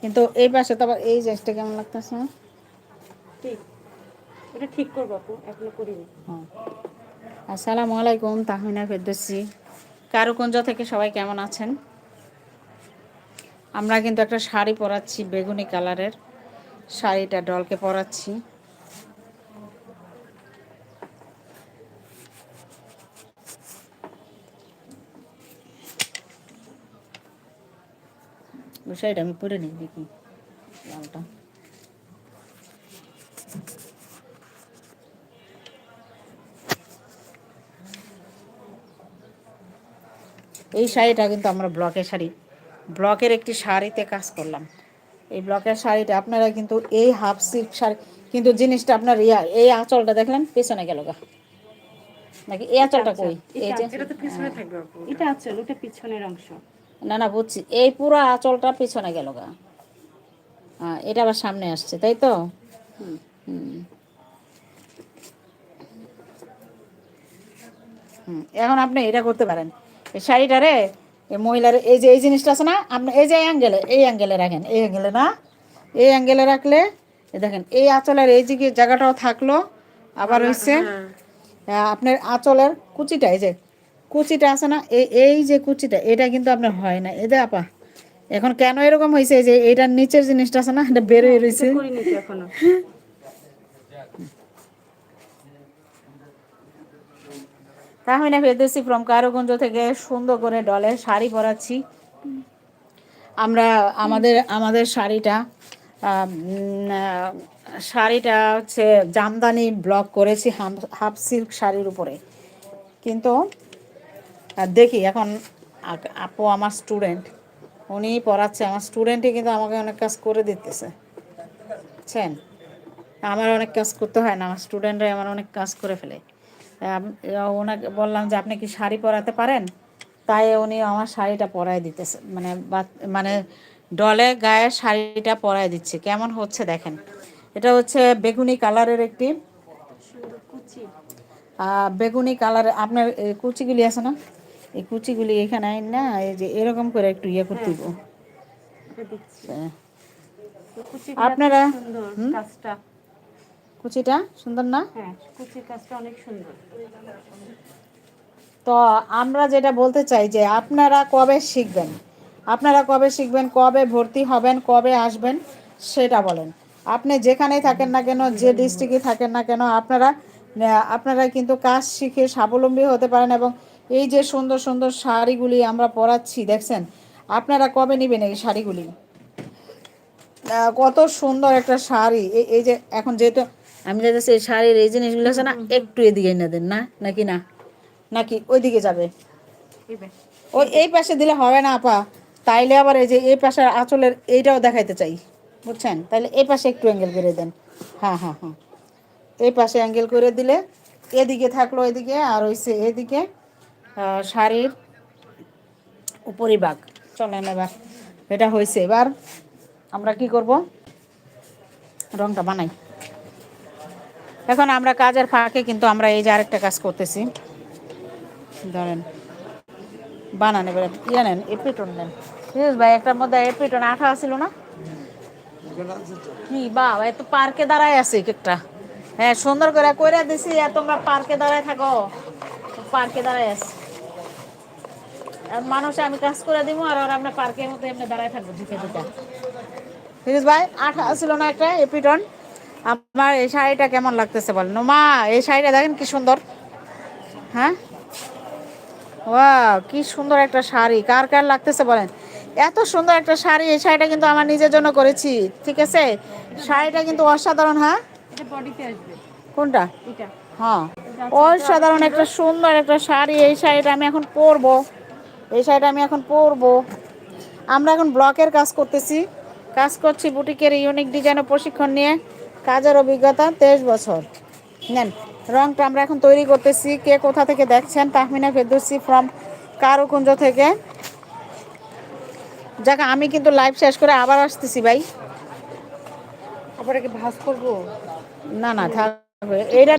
কিন্তু এই পাশে তো আবার এই জিনিসটা কেমন লাগতেছে? ঠিক। এটা ঠিক করব আপু এখনও করিনি। হ্যাঁ। আসসালামু আলাইকুম তাহমিনা ফেরদৌসি। কারুকুঞ্জ থেকে সবাই কেমন আছেন? আমরা কিন্তু একটা শাড়ি পরাচ্ছি বেগুনি কালারের। শাড়িটা ডলকে পরাচ্ছি। শাড়িটা আমি পরে নিই দেখি লালটা এই শাড়িটা কিন্তু আমরা ব্লকের শাড়ি। ব্লকের একটি শাড়িতে কাজ করলাম। এই ব্লকের শাড়িটা আপনারা কিন্তু এই হাফ সিল্ক শাড়ি কিন্তু জিনিসটা আপনার ইয়া এই আঁচলটা দেখলেন পেছনে গেল গা। নাকি এই আঁচলটা কই? এই যে এটা তো পিছনে থাকবে এটা আছে ওটা পিছনের অংশ। না না বুঝছি। এই পুরো আঁচলটা পিছনে গেল গা। হ্যাঁ এটা আবার সামনে আসছে তাই তো? হুম। হুম। হুম, এখন আপনি এটা করতে পারেন। এই শাড়িটারে এই মহিলার এই যে এই জিনিসটা আছে না আপনি এই যে এই অ্যাঙ্গেলে এই অ্যাঙ্গেলে রাখেন এই অ্যাঙ্গেলে না? এই অ্যাঙ্গেলে রাখলে দেখেন এই আঁচলের এই যে জায়গাটাও থাকল আবার হচ্ছে হ্যাঁ আপনার আঁচলের কুচিটা এই যে কুচিটা আছে না এই এই যে কুচিটা এটা কিন্তু আপনার হয় না। এদের আপা এখন কেন এরকম হয়েছে যে এটার নিচের জিনিসটা আছে না এটা বেরোয় রয়েছে এটা তাহমিনা ফেরদৌসি ফ্রম কারুগঞ্জ থেকে সুন্দর করে ডলে শাড়ি পরাচ্ছি। আমরা আমাদের আমাদের শাড়িটা আহ, শাড়িটা হচ্ছে জামদানি ব্লক করেছি হাম- হাফ সিল্ক শাড়ির উপরে। কিন্তু আহ, দেখি এখন আপু আমার স্টুডেন্ট উনি পড়াচ্ছে আমার স্টুডেন্টই কিন্তু আমাকে অনেক কাজ করে দিতেছে। বুঝছেন? আমার অনেক কাজ করতে হয় না আমার স্টুডেন্টরাই আমার অনেক কাজ করে ফেলে। ওনাকে বললাম যে আপনি কি শাড়ি পরাতে পারেন? তাই উনি আমার শাড়িটা পরাই দিতেছে মানে মানে ডলে গায়ে শাড়িটা পরাই দিচ্ছে। কেমন হচ্ছে দেখেন? এটা হচ্ছে বেগুনি কালারের একটি বেগুনি কালার আপনার কুচিগুলি আছে না? এই কুচিগুলি এখানে আইন না এই যে এরকম করে একটু ইয়ে করতে দিব। আপনারা- কুচিটা সুন্দর না? হ্যাঁ কুচির কাজটা অনেক সুন্দর। তো আমরা যেটা বলতে চাই যে আপনারা কবে শিখবেন? আপনারা কবে শিখবেন? কবে ভর্তি হবেন? কবে আসবেন? সেটা বলেন। আপনি যেখানেই থাকেন না কেন যে ডিস্ট্রিক্টে থাকেন না কেন আপনারা আপনারা কিন্তু কাজ শিখে স্বাবলম্বী হতে পারেন এবং এই যে সুন্দর সুন্দর শাড়িগুলি আমরা পরাচ্ছি দেখছেন? আপনারা কবে নেবেন এই শাড়িগুলি? কত সুন্দর একটা শাড়ি। এই- এই যে এখন যেহেতু আমি যেতেছি এই শাড়ির এই জিনিসগুলো আছে না একটু এদিকে এনে দেন না? নাকি না? নাকি ওইদিকে যাবে? ওই এই পাশে দিলে হবে না আপা। তাইলে আবার এই যে এই পাশের আঁচলের এইটাও দেখাইতে চাই বুঝছেন? তাইলে এই পাশে একটু অ্যাঙ্গেল করে দেন। হ্যাঁ হ্যাঁ হ্যাঁ। এই পাশে অ্যাঙ্গেল করে দিলে এদিকে থাকল এদিকে আর হইছে এদিকে। শাড়ির উপরিভাগ। চলেন এবার এটা হয়েছে। এবার আমরা কি করব? রংটা বানাই। এখন আমরা কাজের ফাঁকে কিন্তু আমরা এই যে আরেকটা কাজ করতেছি। ধরেন, বানান এবারে। ইয়ে নেন, এপিটন নেন। ভাই, একটার মধ্যে এপিটন আঠা ছিল না? কি বাবা এত পার্কে দাঁড়ায় আছে একটা। হ্যাঁ সুন্দর করে কইরা দিছি, আর তোমরা পার্কে দাঁড়ায় থাকো। পার্কে দাঁড়ায় আছে। মানুষে আমি কাজ করে দিব আর ওরা আমরা পার্কের মধ্যে এমনি দাঁড়ায় থাকব ঢুকে ঢুকে ফিরোজ ভাই আঠা ছিল না একটা এপিটন আমার এই শাড়িটা কেমন লাগতেছে বল মা এই শাড়িটা দেখেন কি সুন্দর। হ্যাঁ? ওয়াও কি সুন্দর একটা শাড়ি। কার কার লাগতেছে বলেন? এত সুন্দর একটা শাড়ি এই শাড়িটা কিন্তু আমার নিজের জন্য করেছি ঠিক আছে? শাড়িটা কিন্তু অসাধারণ হ্যাঁ? এটা বডিতে আসবে। কোনটা? এটা। হ্যাঁ। অসাধারণ একটা সুন্দর একটা শাড়ি এই শাড়িটা আমি এখন পরবো। এই শাড়িটা আমি এখন পরবো। আমরা এখন ব্লকের কাজ করতেছি। কাজ করছি বুটিকের ইউনিক ডিজাইন প্রশিক্ষণ নিয়ে। কাজের অভিজ্ঞতা তেইশ বছর। নেন রংটা আমরা এখন তৈরি করতেছি। কে কোথা থেকে দেখছেন? তাহমিনা ফেরদৌসি ফ্রম কারুকুঞ্জ থেকে। যাক আমি কিন্তু লাইভ শেষ করে আবার আসতেছি ভাই। আবার একে ভাজ করব? না না থাকবে এইটা